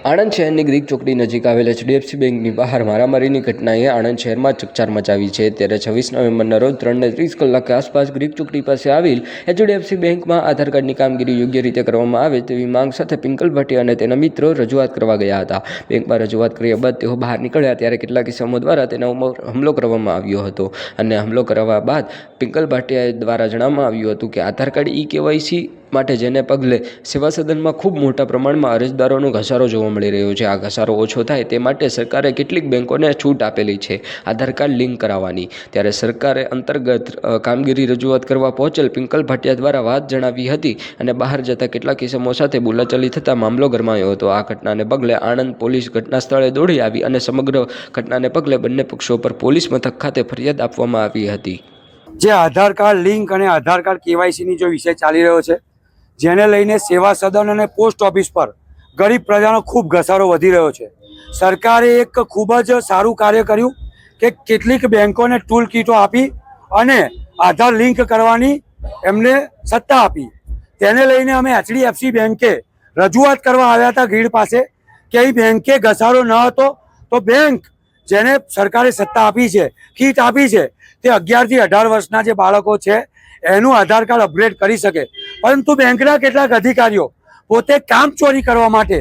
આણંદ શહેરની ગ્રીક ચોકડી નજીક આવેલ એચડીએફસી બેંકની બહાર મારામારીની ઘટનાએ આણંદ શહેરમાં ચકચાર મચાવી છે. ત્યારે છવ્વીસ નવેમ્બરના રોજ ત્રણને ત્રીસ કલાક આસપાસ ગ્રીક ચોકડી પાસે આવેલ એચડીએફસી બેંકમાં આધાર કાર્ડની કામગીરી યોગ્ય રીતે કરવામાં આવે તેવી માંગ સાથે પિંકલ ભટ્ટી અને તેના મિત્રો રજૂઆત કરવા ગયા હતા. બેંકમાં રજૂઆત કર્યા બાદ તેઓ બહાર નીકળ્યા ત્યારે કેટલાક કિસ્સામો દ્વારા તેના હુમલો કરવામાં આવ્યો હતો અને હુમલો કરવા બાદ પિંકલ ભાટિયા દ્વારા જણાવવામાં આવ્યું હતું કે આધાર કાર્ડ ઈ કેવાયસી માટે જેને પગલે સેવા સદનમાં ખૂબ મોટા પ્રમાણમાં અરજદારોનો ઘસારો જોવા મળી રહ્યો છે. આ ઘસારો ઓછો થાય તે માટે સરકારે કેટલીક બેંકોને છૂટ આપેલી છે. આધાર કાર્ડ લિંક કરાવવાની. ત્યારે સરકારે અંતર્ગત કામગીરી રજૂઆત કરવા પહોંચેલ પિંકલ ભાટિયા દ્વારા વાત જણાવી હતી અને બહાર જતા કેટલાક કિસ્સામો સાથે બોલાચાલી થતાં મામલો ગરમાયો હતો. આ ઘટનાને પગલે આણંદ પોલીસ ઘટના સ્થળે દોડી આવી અને સમગ્ર ઘટનાને પગલે બંને પક્ષો પર પોલીસ મથક ખાતે ફરિયાદ આપવામાં આવી હતી. જે આધાર કાર્ડ લિંક અને આધાર કાર્ડ કેવાયસીની જો વિષય ચાલી રહ્યો છે જેને લઈને સેવા સદન અને પોસ્ટ ઓફિસ પર ગરીબ પ્રજાનો ખૂબ ઘસારો વધી રહ્યો છે. સરકારે એક ખૂબ જ સારું કાર્ય કર્યું કે કેટલીક બેંકોને ટૂલ કીટો આપી અને આધાર લિંક કરવાની એમને સત્તા આપી. તેને લઈને અમે એચડીએફસી બેંકે રજૂઆત કરવા આવ્યા હતા ગીડ પાસે કે એ બેંકે ઘસારો ન હતો તો બેંક જેને સરકારે સત્તા આપી છે, કીટ આપી છે, તે અગિયારથી અઢાર વર્ષના જે બાળકો છે, એનું આધાર કાર્ડ અપગ્રેડ કરી શકે. પરંતુ બેંકના કેટલાક અધિકારીઓ પોતે કામ ચોરી કરવા માટે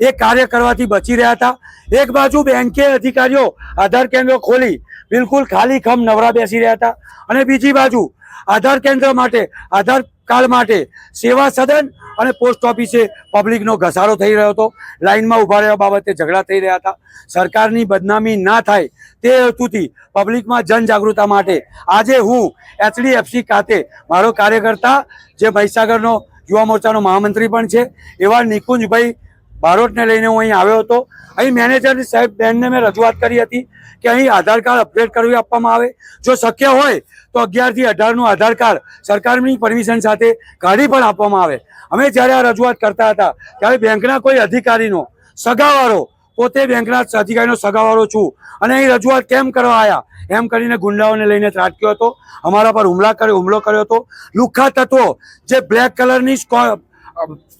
એ કાર્ય કરવાથી બચી રહ્યા હતા. એક બાજુ બેંકે અધિકારીઓ આધાર કેન્દ્રો ખોલી બિલકુલ ખાલી ખમ નવરા બેસી રહ્યા હતા અને બીજી બાજુ આધાર કેન્દ્ર માટે આધાર કાર્ડ માટે સેવા સદન અને પોસ્ટ ઓફિસે પબ્લિકનો ઘસારો થઈ રહ્યો હતો. લાઇનમાં ઊભા રહેવા બાબતે ઝઘડા થઈ રહ્યા હતા. સરકારની બદનામી ના થાય તે હેતુથી પબ્લિકમાં જનજાગૃતતા માટે આજે હું એચડીએફસી ખાતે મારો કાર્યકર્તા જે મહીસાગરનો યુવા મોરચાનો મહામંત્રી પણ છે એવા નિકુંજભાઈ બારોટને લઈને હું અહીં આવ્યો હતો. અહીં મેનેજર સાહેબ બેનને મેં રજૂઆત કરી હતી કે અહીં આધાર કાર્ડ અપડેટ કરવી આપવામાં આવે. જો શક્ય હોય તો અગિયારથી અઢારનું આધાર કાર્ડ સરકારની પરમિશન સાથે કાઢી પણ આપવામાં આવે. અમે જ્યારે આ રજૂઆત કરતા હતા, ત્યારે બેંકના કોઈ અધિકારીનો સગાવાળો, પોતે બેંકના અધિકારીનો સગાવાળો છું અને અહીં રજૂઆત કેમ કરવા આવ્યા એમ કરીને ગુંડાઓને લઈને ત્રાટક્યો હતો. અમારા પર હુમલા કર્યો, હુમલો કર્યો હતો. લુખ્ખા તત્વો જે બ્લેક કલરની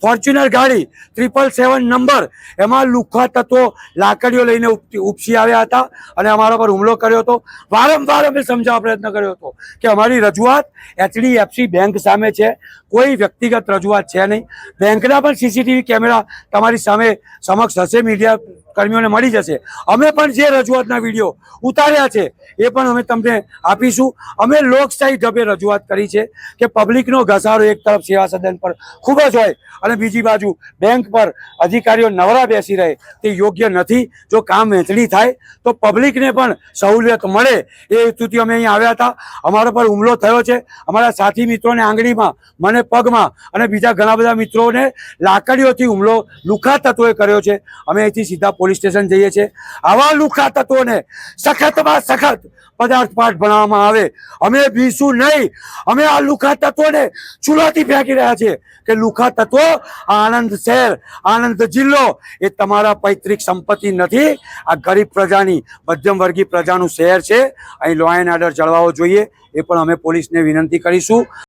ફોર્ચ્યુનર ગાડી ત્રિપલ સેવન નંબર. એમાં લુખ્ખા તત્વો લાકડીઓ લઈને ઉપસી આવ્યા હતા અને અમારા પર હુમલો કર્યો હતો. વારંવાર અમે સમજાવવા પ્રયત્ન કર્યો હતો કે અમારી રજૂઆત એચડીએફસી બેંક સામે છે. કોઈ વ્યક્તિગત રજૂઆત છે નહીં. બેંકના પણ સીસીટીવી કેમેરા તમારી સામે સમક્ષ હશે, મીડિયા કર્મીઓને મળી જશે. અમે પણ જે રજૂઆતના વીડિયો ઉતાર્યા છે, એ પણ અમે તમને આપીશું. અમે લોકશાહી ઢબે રજૂઆત કરી છે કે પબ્લિકનો ઘસારો એક તરફ સેવા સદન પર ખૂબ જ હોય અને બીજી બાજુ બેંક પર અધિકારીઓ નવરા બેસી રહે, તે યોગ્ય નથી. જો કામ વહેંચણી થાય, તો પબ્લિકને પણ સહુલિયત મળે એ હેતુથી અમે અહીં આવ્યા હતા. અમારા પર હુમલો થયો છે. અમારા સાથી મિત્રોને આંગળીમાં, મને પગમાં અને બીજા ઘણા બધા મિત્રોને લાકડીઓથી હુમલો લુખા તત્વોએ કર્યો છે. અમે અહીંથી સીધા પોલીસ સ્ટેશન જઈએ છીએ. આવા લુખા તત્વોને સખતમાં સખત પદાર્થ પાઠ ભણાવવામાં આવે. અમે ભીશું નહીં. અમે આ લુખા તત્વોને ચૂલાથી ફેંકી રહ્યા છીએ કે લુખા તત્વો આણંદ શહેર આણંદ જિલ્લો એ તમારા પૈતૃક સંપત્તિ નથી. આ ગરીબ પ્રજાની, મધ્યમ વર્ગીય પ્રજાનું શહેર છે. અહીં લો એન્ડ ઓર્ડર જળવાવો જોઈએ. એ પણ અમે પોલીસને વિનંતી કરીશું.